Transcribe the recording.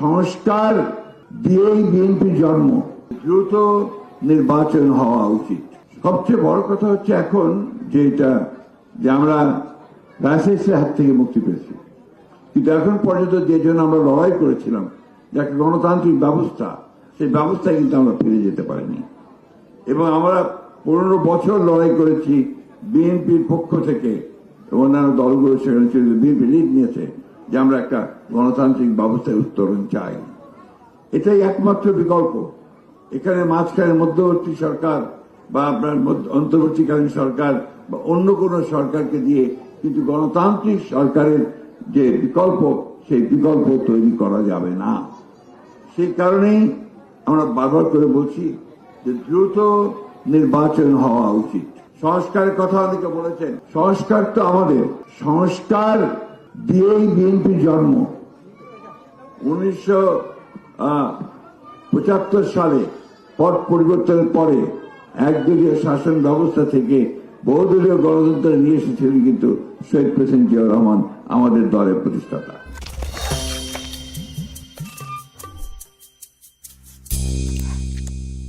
সংস্কার দিয়েই বিএনপির জন্ম। দ্রুত নির্বাচন হওয়া উচিত। সবচেয়ে বড় কথা হচ্ছে এখন যে এটা, যে আমরা ব্যাসেসের হাত থেকে মুক্তি পেয়েছি। কিন্তু এখন পর্যন্ত যে জন্য আমরা লড়াই করেছিলাম যে একটা গণতান্ত্রিক ব্যবস্থা, সেই ব্যবস্থায় কিন্তু আমরা ফিরে যেতে পারিনি। এবং আমরা পনেরো বছর লড়াই করেছি বিএনপির পক্ষ থেকে অন্যান্য দলগুলো সেখানে বিএনপি লিড নিয়েছে। যে আমরা একটা গণতান্ত্রিক ব্যবস্থায় উত্তরণ চাই। এটাই একমাত্র বিকল্প। এখানে মাঝখানে মধ্যবর্তী সরকার বা আপনার অন্তর্বর্তীকালীন সরকার বা অন্য কোন সরকারকে দিয়ে কিন্তু গণতান্ত্রিক সরকারের যে বিকল্প, সেই বিকল্প তৈরি করা যাবে না। সেই কারণেই আমরা বারবার করে বলছি যে দ্রুত নির্বাচন হওয়া উচিত। সংস্কারের কথা অনেকে বলেছেন, সংস্কার তো আমাদের। সংস্কার দিয়েই বিএনপির জন্ম। উনিশশো পঁচাত্তর সালে পট পরিবর্তনের পরে একদলীয় শাসন ব্যবস্থা থেকে বহুদলীয় গণতন্ত্র নিয়ে এসেছিলেন কিন্তু শহীদ প্রেসিডেন্ট জিয়াউর রহমান আমাদের দলের প্রতিষ্ঠাতা।